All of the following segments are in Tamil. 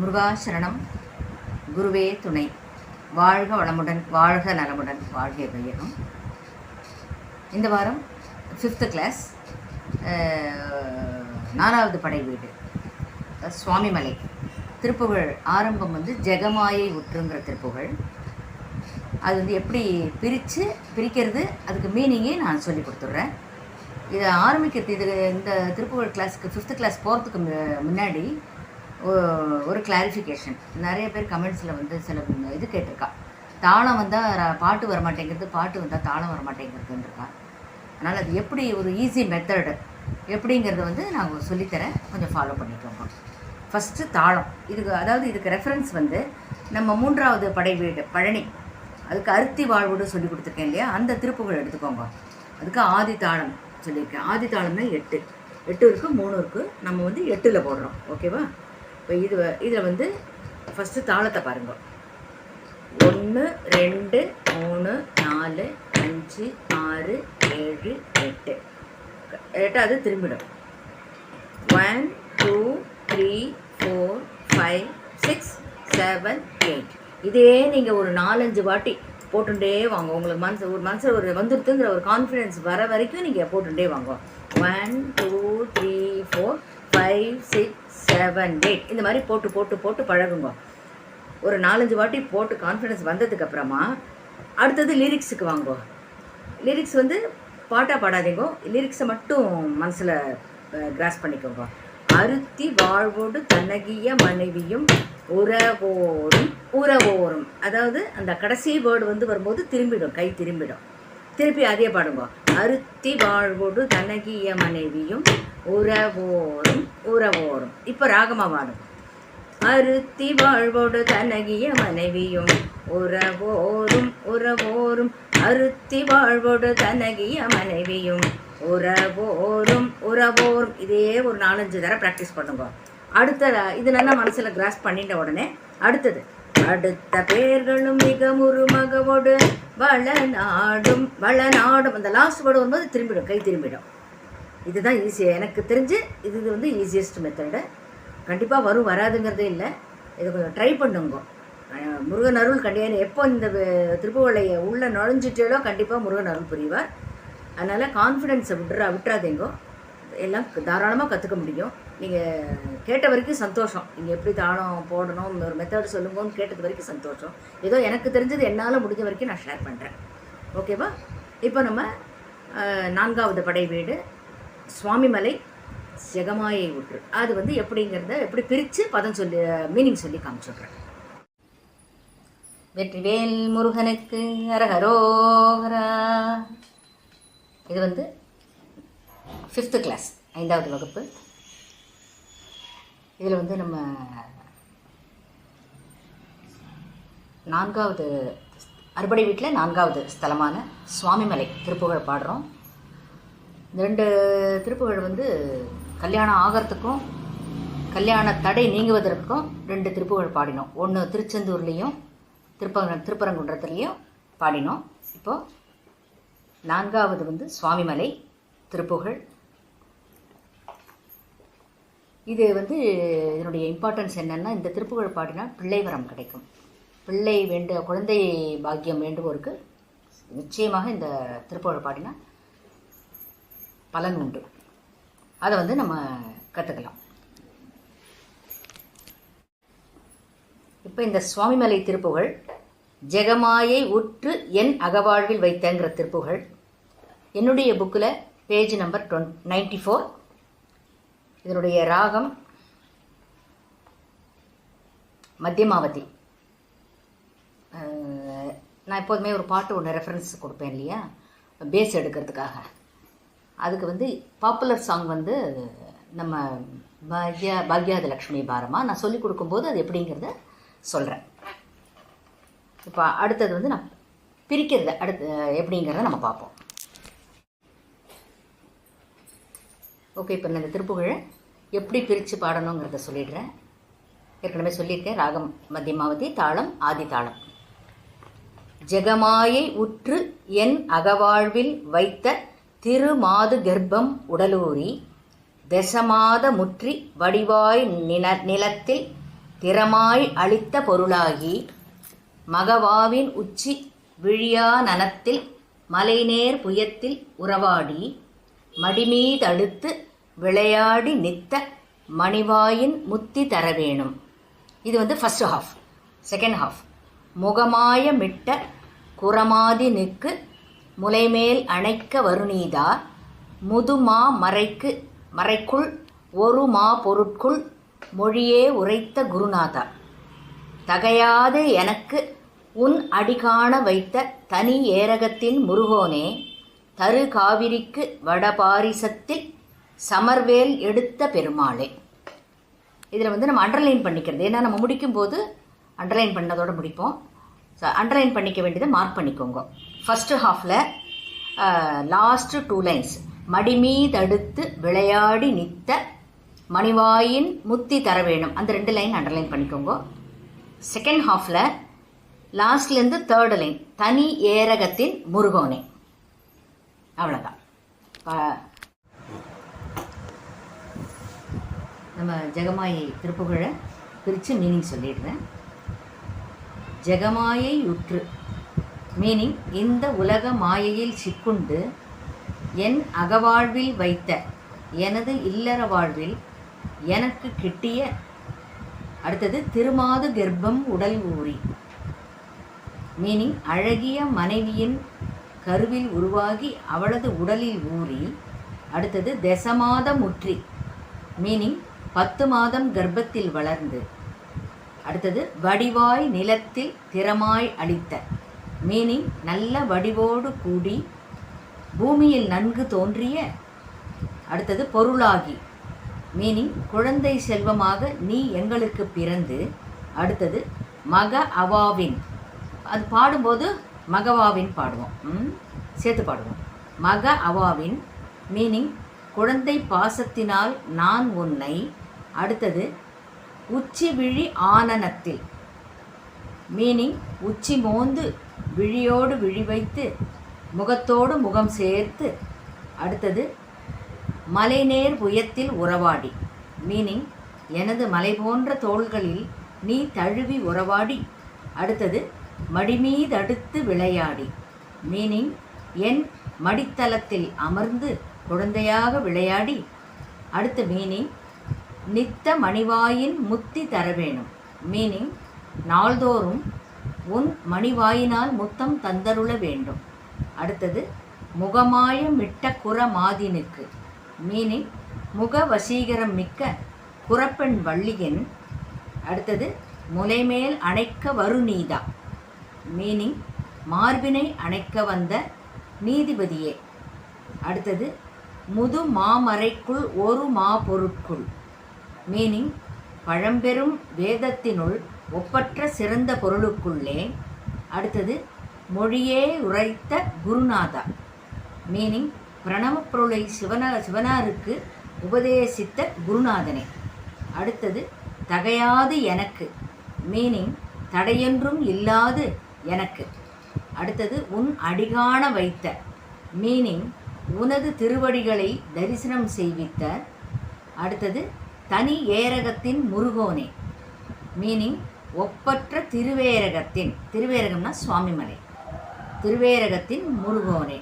முருகாசரணம். குருவே துணை. வாழ்க வளமுடன் வாழ்க நலமுடன் வாழ்க வையகம் இந்த வாரம் ஃபிஃப்த்து கிளாஸ் நாலாவது படை வீடு சுவாமிமலை. திருப்புகழ் ஆரம்பம் வந்து ஜெகமாயை உற்றுங்கிற திருப்புகழ். அது வந்து எப்படி பிரித்து பிரிக்கிறது அதுக்கு மீனிங்கே நான் சொல்லி கொடுத்துட்றேன். இதை ஆரம்பிக்கிறது இது இந்த திருப்புகழ் கிளாஸுக்கு ஃபிஃப்த்து கிளாஸ் போகிறதுக்கு முன்னாடி ஒரு கிளாரிஃபிகேஷன் நிறைய பேர் கமெண்ட்ஸில் வந்து சில இது கேட்டிருக்கா. தாளம் வந்தால் பாட்டு வர மாட்டேங்கிறது பாட்டு வந்தால் தாளம் வர இருக்கா அதனால் அது எப்படி ஒரு ஈஸி மெத்தடு எப்படிங்கிறத வந்து நான் சொல்லித்தரேன். கொஞ்சம் ஃபாலோ பண்ணிக்கோங்க. ஃபஸ்ட்டு தாளம். இதுக்கு அதாவது இதுக்கு ரெஃபரன்ஸ் வந்து நம்ம மூன்றாவது படை வீடு பழனி. அதுக்கு அருத்தி வாழ்வுடு சொல்லி கொடுத்துருக்கேன் இல்லையா? அந்த திருப்புகள் எடுத்துக்கோங்க. அதுக்கு ஆதி தாளம் சொல்லியிருக்கேன். ஆதி தாளம்னா எட்டு. எட்டு இருக்குது மூணு இருக்குது நம்ம வந்து எட்டில் போடுறோம். ஓகேவா? இப்போ இது இதில் வந்து ஃபஸ்ட்டு தாளத்தை பாருங்க. ஒன்று ரெண்டு மூணு நாலு அஞ்சு ஆறு ஏழு எட்டு. எட்டாவது திரும்பிடும். One two three four five six seven eight இதே நீங்கள் ஒரு நாலஞ்சு வாட்டி போட்டுட்டே வாங்க. உங்களுக்கு மனசு ஒரு மனசில் ஒரு வந்துருத்துங்கிற ஒரு கான்ஃபிடென்ஸ் வர வரைக்கும் நீங்கள் போட்டுட்டே வாங்க. One two three four five six seven eight இந்த மாதிரி போட்டு போட்டு போட்டு பழகுங்க. ஒரு நாலஞ்சு வாட்டி போட்டு கான்ஃபிடன்ஸ் வந்ததுக்கு அப்புறமா அடுத்தது லிரிக்ஸுக்கு வாங்கோ லிரிக்ஸ் வந்து பாட்டாக பாடாதீங்கோ. லிரிக்ஸை மட்டும் மனசில் கிராஸ் பண்ணிக்கோங்க. அருத்தி வாழ்வோடு தன்னகிய மனைவியும் உறவோரும் உறவோரும். அதாவது அந்த கடைசி வேர்டு வந்து வரும்போது திரும்பிடும் கை திரும்பிடும். திருப்பி அதே பாடுங்க. அருத்தி வாழ்வோடு தனகிய மனைவியும் உறவோரும் உறவோரும் இப்போ ராகமாக பாடுங்க அருத்தி வாழ்வோடு தனகிய மனைவியும் உறவோரும் உறவோரும் அருத்தி வாழ்வோடு தனகிய மனைவியும் உறவோரும் உறவோரும். இதே ஒரு நாலஞ்சு தடவை ப்ராக்டிஸ் பண்ணுங்க. அடுத்த இது நல்லா மனசில் கிராஸ் பண்ணிட்ட உடனே அடுத்தது. அடுத்த பேர்களும் மிக முருமகவோடு வளநாடும் வளநாடும். அந்த லாஸ்ட் வேர்டு வரும்போது திரும்பிடும் கை திரும்பிடும். இதுதான் ஈஸியாக எனக்கு தெரிஞ்சு இது இது வந்து ஈஸியஸ்ட் மெத்தடு கண்டிப்பாக வரும் வராதுங்கிறதே இல்லை. இதை கொஞ்சம் ட்ரை பண்ணுங்க. முருகன் அருள் கண்டியாக எப்போ இந்த வே- திருப்புவளையை உள்ளே நுழைஞ்சிட்டாலோ கண்டிப்பாக முருகன் அருள் புரிவார். அதனால் கான்ஃபிடென்ஸை விட்றா விட்டுறாதீங்கோ எல்லாம் தாராளமாக கற்றுக்க முடியும். நீங்கள் கேட்ட வரைக்கும் சந்தோஷம். நீங்கள் எப்படி தாளம் போடணும் ஒரு மெத்தட் சொல்லுங்கன்னு கேட்டது வரைக்கும் சந்தோஷம். ஏதோ எனக்கு தெரிஞ்சது என்னால் முடிஞ்ச வரைக்கும் நான் ஷேர் பண்ணுறேன் ஓகேவா இப்போ நம்ம நான்காவது படை வீடு சுவாமிமலை செகமாயை ஊற்று அது வந்து எப்படிங்கிறத எப்படி பிரித்து பதம் சொல்லி மீனிங் சொல்லி காமிச்சுட்றேன் வெற்றிவேல் முருகனுக்கு அரகரோகரா இது வந்து ஃபிஃப்த்து கிளாஸ் ஐந்தாவது வகுப்பு. இதில் வந்து நம்ம நான்காவது அறுபடை வீட்டில் நான்காவது ஸ்தலமான சுவாமிமலை திருப்புகழ் பாடுறோம். இந்த ரெண்டு திருப்புகழ் வந்து கல்யாணம் ஆகிறதுக்கும் கல்யாண தடை நீங்குவதற்கும் ரெண்டு திருப்புகழ் பாடினோம். ஒன்று திருச்செந்தூர்லேயும் திருப்பங்க திருப்பரங்குன்றத்துலேயும் பாடினோம். இப்போது நான்காவது வந்து சுவாமிமலை திருப்புகழ் இது வந்து இதனுடைய இம்பார்ட்டன்ஸ் என்னென்னா இந்த திருப்புகழ் பாடினா பிள்ளை வரம் கிடைக்கும். பிள்ளை வேண்ட குழந்தை பாக்கியம் வேண்டுவோருக்கு நிச்சயமாக இந்த திருப்புகழ் பாடினா பலன் உண்டு. அதை வந்து நம்ம கற்றுக்கலாம் இப்போ இந்த சுவாமிமலை திருப்புகழ் ஜெகமாயை உற்று என் அகவாழ்வில் வைத்தங்கிற திருப்புகழ் என்னுடைய புக்கில் page number ton ninety four இதனுடைய ராகம் மத்தியமாவதி. நான் எப்போதுமே ஒரு பாட்டு ஒன்று ரெஃபரன்ஸ் கொடுப்பேன் இல்லையா? பேஸ் எடுக்கிறதுக்காக. அதுக்கு வந்து பாப்புலர் சாங் வந்து நம்ம பாக்யா பாக்யாத லக்ஷ்மி பாரமா. நான் சொல்லிக் கொடுக்கும்போது அது எப்படிங்கிறத சொல்கிறேன் இப்போ அடுத்தது வந்து நான் பிரிக்கிறது அடுத்து எப்படிங்கிறத நம்ம பார்ப்போம். ஓகே இப்போ நான் இந்த திருப்புகழை எப்படி பிரித்து பாடணுங்கிறத சொல்லிடுறேன். ஏற்கனவே சொல்லியிருக்கேன் ராகம் மத்தியமாவதி தாளம் ஆதி தாளம். ஜெகமாயை உற்று என் அகவாழ்வில் வைத்த திருமாது கர்ப்பம் உடலூரி தசமாத முற்றி வடிவாய் நின நிலத்தில் திறமாய் அளித்த பொருளாகி மகவாவின் உச்சி விழியா நனத்தில் மலைநேர் புயத்தில் உறவாடி மடிமீதழுத்து விளையாடி நித்த மணிவாயின் முத்தி தர வேணும். இது வந்து ஃபர்ஸ்ட் ஹாஃப் செகண்ட் ஹாஃப் முகமாய மிட்ட குரமாதி நிற்கு முலைமேல் அணைக்க வருணீதா முதுமா மறைக்கு மறைக்குள் ஒரு மா பொருட்குள் மொழியே உரைத்த குருநாதா. தகையாது எனக்கு உன் அடிகாண வைத்த தனி ஏரகத்தின் முருகோனே தரு காவிரிக்கு வடபாரிசத்தில் சமர்வேல் எடுத்த பெருமாளே. இதில் வந்து நம்ம அண்டர்லைன் பண்ணிக்கிறது. ஏன்னா நம்ம முடிக்கும் போது அண்டர்லைன் பண்ணதோடு முடிப்போம். ஸோ அண்டர்லைன் பண்ணிக்க வேண்டியதை மார்க் பண்ணிக்கோங்க. ஃபஸ்ட்டு ஹாஃபில் லாஸ்ட்டு டூ லைன்ஸ் மடிமீதடுத்து விளையாடி நித்த மணிவாயின் முத்தி தர வேணும். அந்த ரெண்டு லைன் அண்டர்லைன் பண்ணிக்கோங்க. செகண்ட் ஹாஃபில் லாஸ்ட்லேருந்து தேர்டு லைன் தனி ஏரகத்தின் முருகோனே. அவ்வளோதான் நம்ம ஜெகமாயை திருப்புகழை பிரித்து மீனிங் சொல்லிடுறேன். ஜெகமாயை உற்று மீனிங் இந்த உலக மாயையில் சிக்குண்டு என் அகவாழ்வில் வைத்த எனது இல்லற வாழ்வில் எனக்கு கிட்டிய அடுத்தது திருமாது கர்ப்பம் உடல் ஊறி மீனிங் அழகிய மனைவியின் கருவில் உருவாகி அவளது உடலில் ஊறி அடுத்தது தசமாத முற்றி மீனிங் பத்து மாதம் கர்ப்பத்தில் வளர்ந்து அடுத்தது வடிவாய் நிலத்தில் திறமாய் அளித்த மீனிங் நல்ல வடிவோடு கூடி பூமியில் நன்கு தோன்றிய அடுத்தது பொருளாகி மீனிங் குழந்தை செல்வமாக நீ எங்களுக்கு பிறந்து அடுத்தது மக அவாவின் அது பாடும்போது மகவாவின் பாடுவோம் ம்? சேர்த்து பாடுவோம் மக அவாவின் மீனிங் குழந்தை பாசத்தினால் நான் உன்னை அடுத்தது உச்சி விழி ஆனனத்தில் மீனிங் உச்சி மோந்து விழியோடு விழி வைத்து முகத்தோடு முகம் சேர்த்து அடுத்தது மலைநேர் புயத்தில் உறவாடி மீனிங் எனது மலை போன்ற தோள்களில் நீ தழுவி உறவாடி அடுத்தது மடிமீதடுத்து விளையாடி மீனிங் என் மடித்தளத்தில் அமர்ந்து குழந்தையாக விளையாடி அடுத்த மீனிங் நித்த மணிவாயின் முத்தி தர வேணும் மீனிங் நாள்தோறும் உன் மணிவாயினால் முத்தம் தந்தருள வேண்டும். அடுத்தது முகமாய மிட்ட குற மாதினுக்கு. மீனிங் முக வசீகரம் மிக்க குறப்பெண் வள்ளியன். அடுத்தது முலைமேல் அணைக்க வரு நீதா மீனிங் மார்பினை அணைக்க வந்த நீதிபதியே. அடுத்தது முது மாமறைக்குள் ஒரு மா பொருட்குள் மீனிங் பழம்பெரும் வேதத்தினுள் ஒப்பற்ற சிறந்த பொருளுக்குள்ளே அடுத்தது மொழியே உரைத்த குருநாதா. மீனிங் பிரணவப் பொருளை சிவனா சிவனாருக்கு உபதேசித்த குருநாதனே. அடுத்தது தகையாது எனக்கு. மீனிங் தடையென்றும் இல்லாது எனக்கு. அடுத்தது உன் அடிகாண வைத்த. மீனிங் உனது திருவடிகளை தரிசனம் செய்வித்த அடுத்தது தனி ஏரகத்தின் முருகோனே. மீனிங் ஒப்பற்ற திருவேரகத்தின். திருவேரகம்னா சுவாமிமலை. திருவேரகத்தின் முருகோனே.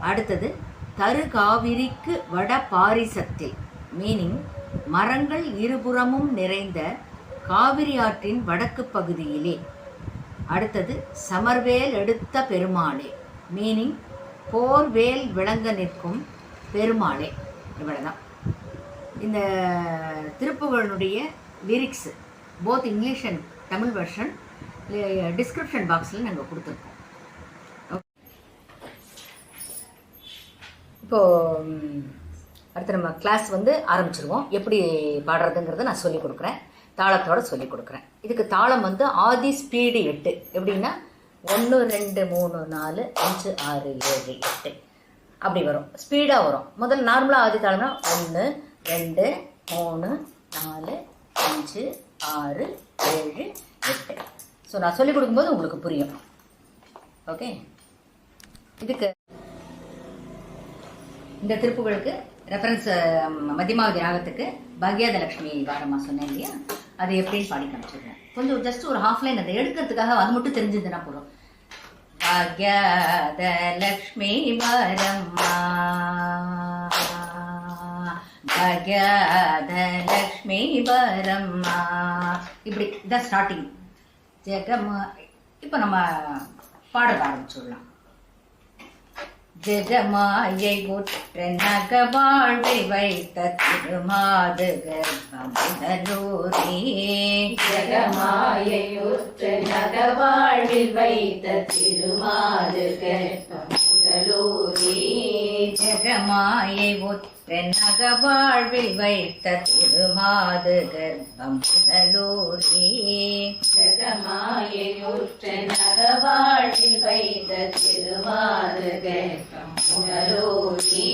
அடுத்தது தரு காவிரிக்கு வட பாரிசத்தில் மீனிங் மரங்கள் இருபுறமும் நிறைந்த காவிரி ஆற்றின் வடக்கு பகுதியிலே. அடுத்தது சமர்வேல் எடுத்த பெருமாளே. மீனிங் போர்வேல் விளங்க நிற்கும் பெருமாளே. இவ்வளோதான் இந்த திருப்புகழனுடைய lyrics both English and Tamil version description பாக்ஸில் நாங்கள் கொடுத்துருக்கோம். இப்போது அடுத்து நம்ம கிளாஸ் வந்து ஆரம்பிச்சிருவோம். எப்படி பாடுறதுங்கிறத நான் சொல்லிக் கொடுக்குறேன். தாளத்தோடு சொல்லிக் கொடுக்குறேன். இதுக்கு தாளம் வந்து ஆதி ஸ்பீடு எட்டு. எப்படின்னா ஒன்று ரெண்டு மூணு நாலு அஞ்சு ஆறு ஏழு எட்டு. அப்படி வரும். ஸ்பீடாக வரும். முதல்ல நார்மலாக ஆதி தாளம்னா ஒன்று ரெண்டு மூணு நாலு அஞ்சு ஆறு ஏழு எட்டு. ஸோ நான் சொல்லிக் கொடுக்கும்போது உங்களுக்கு புரியும். ஓகே இதுக்கு இந்த திருப்புகளுக்கு ரெஃபரன்ஸ் மத்தியமாவதி ராகத்துக்கு பாக்யாத வாரமாக சொன்னேன் இல்லையா? அது எப்படின்னு பாடி காமிச்சிருக்கேன் கொஞ்சம் ஜஸ்ட் ஒரு ஹாஃப் லைன் அதை எடுக்கிறதுக்காக அது மட்டும் தெரிஞ்சிருந்தனா போதும். பாக்யாதலக்ஷ்மி பரம்மா பாக்யாதலக்ஷ்மி பரம்மா இப்படி இதான் ஸ்டார்டிங் ஜெகமா இப்போ நம்ம பாடல் ஆரம்பிச்சுடலாம். ஜெகமாயை உற்ற நக வாழ்வை வைத்த திருமாது கர்ப்பமுதலூரே ஜெகமாயுற்ற நகவாழ்வில் வைத்த திருமாது கர்ப்பம் ஜெகமாயை உற்ற நக வாழ்வில் வைத்த திருமாது கர்ப்பம் முதலூரே ஜெகமாயுற்ற நகவாழ்வில் வைத்த திருமாது முதலூரே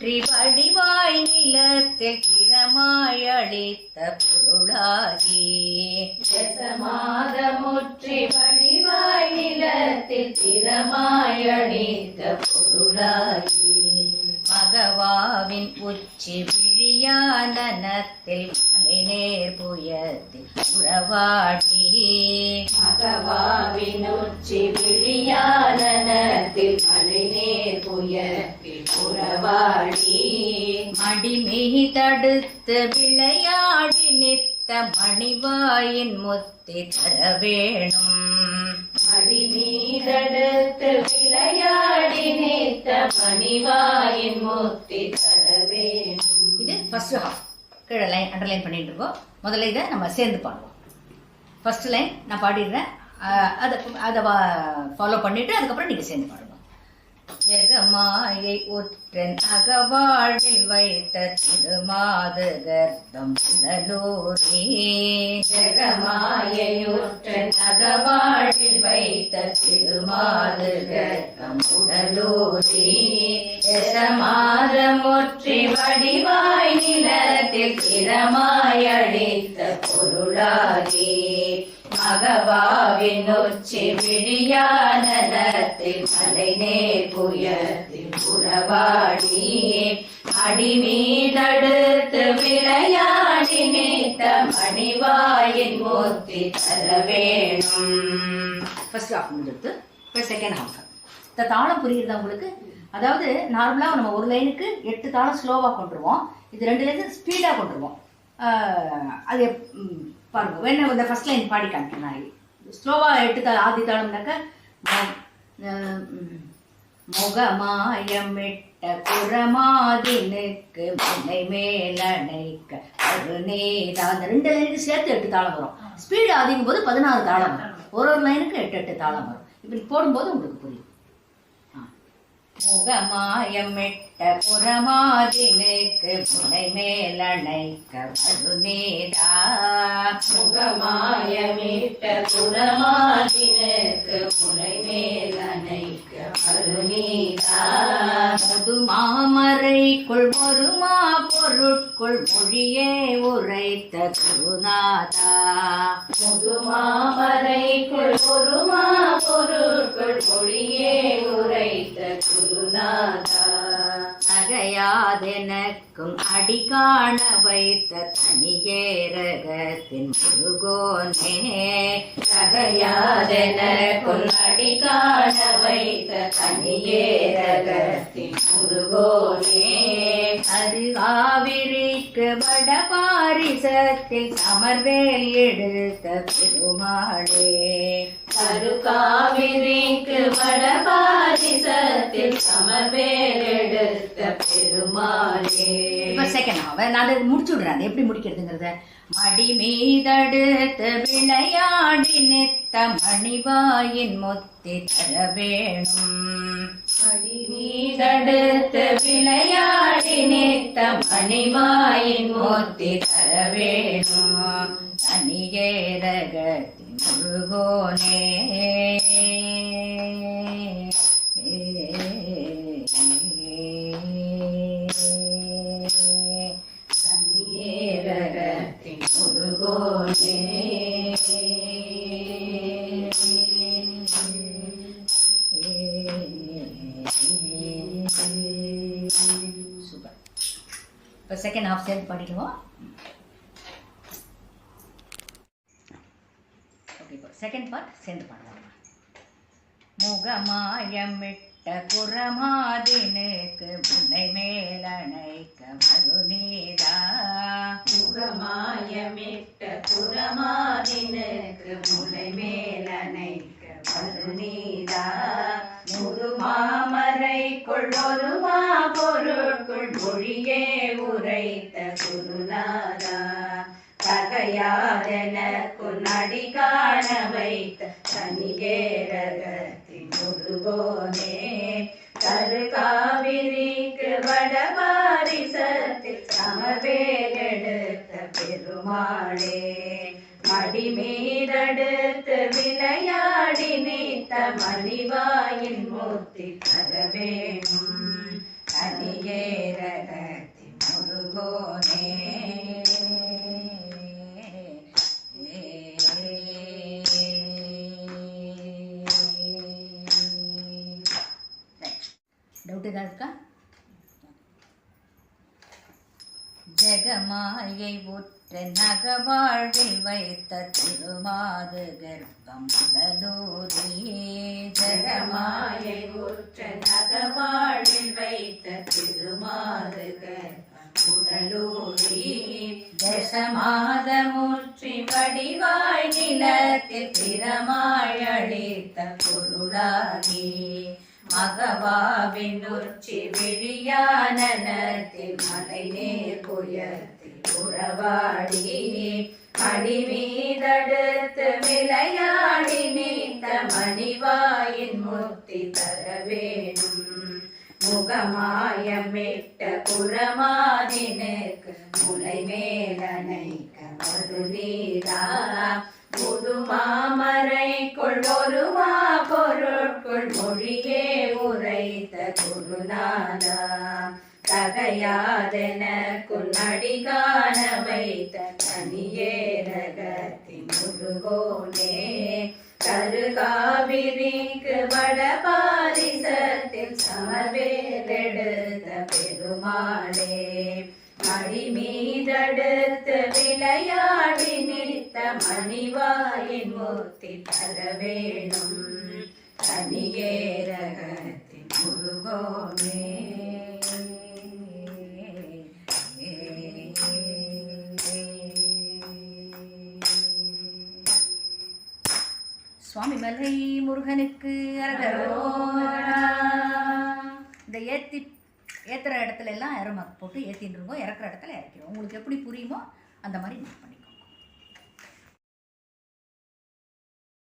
சமாதமுற்றி வடிவாய் நிலத்தில் கிரமாய் அளித்த பொருளாகி. ஜசமாதமுற்றி வடிவாய் நிலத்தில் கிரமாய் திறமாயடித்த பொருளாகி. மகவாவின் உச்சி விழியானத்தில் மலை நேர் புயத்தில் உறவாடி. மகவாவின் உச்சி விழியானத்தில் மலை நேர் புயத்தில் உறவாடி. மடிமீ தடுத்து விளையாடி நித்த மணிவாயின் முத்தி தர வேணும் மடி மீதடுத்து விளையாடி நேத்த மணிவாயின் மூர்த்தி தரவேணும் இது ஃபர்ஸ்ட் ஹாஃப் கீழே லைன் அண்டர்லைன் பண்ணிட்டு இருக்கோம் முதல்ல இதை நம்ம சேர்ந்து பாடுவோம் ஃபர்ஸ்ட் லைன் நான் பாடிடுறேன் அதை அதை ஃபாலோ பண்ணிட்டு அதுக்கப்புறம் நீங்கள் சேர்ந்து பாடுவோம் ஜெகமாயை உற்றன் அகவாழ்வில் வைத்த திருமாது கர்ப்பம் ஜெகமாயை ஜெகமாயுற்ற அகவாழ்வில் வைத்த திருமாது கர்ப்பம் உடலூரே மாதமுற்றி வடிவாய் நிலத்தில் திறமாயடித்த அழித்த மகவாவின் உச்சி விழியானத்தில் மலை நேர் புயத்தில் உறவாடி அடி மீதடுத்து விளையாடி நேத்த மணிவாயின் மூர்த்தி தர வேணும் ஃபர்ஸ்ட் ஹாஃப் முடிஞ்சிருது இப்போ செகண்ட் ஹாஃப் இந்த தாளம் புரியுறதா உங்களுக்கு அதாவது நார்மலாக நம்ம ஒரு லைனுக்கு எட்டு தாளம் ஸ்லோவாக கொண்டுருவோம் இது ரெண்டு லைனுக்கு ஸ்பீடாக கொண்டுருவோம் ஆஹ் அது பாருங்க வேணும் இந்த ஃபர்ஸ்ட் லைன் பாடி காமிக்கிறேன் நான் ஸ்லோவாக எட்டு தா ஆதி தாளம்னாக்க ம- ஆஹ் ம், முகமாயமிட்ட குரமாதினுக்கு மலை மேலணைக்க கருணேதா அந்த ரெண்டு லைனுக்கு சேர்த்து எட்டு தாளம் வரும். ஸ்பீடு அதிகும் போது பதினாறு தாளம் வரும். ஒரு ஒரு லைனுக்கு எட்டு எட்டு தாளம் வரும். இப்படி போடும்போது உங்களுக்கு புரியும். முகமாயமிட்ட புறமாதினுக்கு முனை மேலணைக்க கருணேதா முகமாயமிட்ட குணமாதினுக்கு முனை மேலணைக்க முது மாமரைக்குள் ஒரு மா பொருட்குள் மொழியே உரைத்த குருநாதா முதுமாமரைக்குள் ஒருமா பொருட்கள் மொழியே உரைத்த குருநாதா நகையாதெனக்கும் அடி காண வைத்த தனியேரகத்தின் முருகோனே. தகையாதென கொள்ளடி காண வைத்த தனியேரகத்தின் முருகோனே. அது காவிரிக்கு வடபாரிசத்தில் சமர்வேல் எடுத்த பெருமாளே. கருகாவிரிக்கு வடபாரிசத்தில் சமர்வேல் எடுத்த பெருமாளே. இப்ப செகண்ட் ஹாஃப் நான் அதை முடிச்சு விடுறேன் அது எப்படி முடிக்கிறதுங்கிறத. மடி மீதடுத்து விளையாடி நித்த மணிவாயின் முத்தி தர வேணும். மடி மீதடுத்து விளையாடி நித்த மணிவாயின் மூர்த்தி தர வேணும். தனியேரகத்தின் முருகோனே. ஆஃப் சைட் படிடுவோம் ஓகே செகண்ட் பார்ட் சேர்ந்து பண்ணுவோம் முகமாயமிட்ட குரமாதினுக்கு முன்னை மேலணைக்க மதுநீதா முகமாயமிட்ட குரமாதினுக்கு முன்னை மேலணைக்க மதுநீதா முருமாமரை கொள்ளொருமா தகையாதெனக்கு நடி காண வைத்த தனிகேரகத்தின் முருகோனே கரு காவிரிக்கு வடபாரிசத்தில் சமவேலெடுத்த பெருமாளே மடி மீதடுத்து விளையாடி நீத்த மணிவாயின் மூர்த்தி தர வேணும் தனியேரகத்தின் ஜெகமாயை உற்ற நகவாழ்வில் வைத்த திருமாது கர்ப்பம் முதலூரே ஜெகமாயை உற்ற நகவாழ்வில் வைத்த திருமாதுகர் உடலூரி தசமாதமுற்றி வடிவாய் நிலத்தில் திறமாயளித்த பொருளாகி மகவாவின் உச்சி விழியானத்தில் மலை நேர் புயத்தில் உறவாடி. அடிமீதடுத்து விளையாடி நீத்த மணிவாயின் முத்தி தர வேணும் முகமாயமிட்ட புறமாதினுக்கு முலை மேலனைக்க மருதீரா புது மாமரை கொள்வொருமா பொருட்கொள் மொழியே உரைத்த குருநாதா. தகையாதென குன்னடி காண வைத்த தனியேரகத்தின் முருகோனே கருகாவிரிக்கு வட பாரிசத்தில் சமவேலெடுத்த பெருமாளே. மடி மீதடுத்து வேணும். தனியேரகத்தின் முருகோனே சுவாமி மலை முருகனுக்கு இந்த ஏத்தி ஏத்துற இடத்துல எல்லாம் இறம போட்டு ஏத்தின்னு இருக்கோம். இறக்குற இடத்துல இறக்கிறோம். உங்களுக்கு எப்படி புரியுமோ அந்த மாதிரி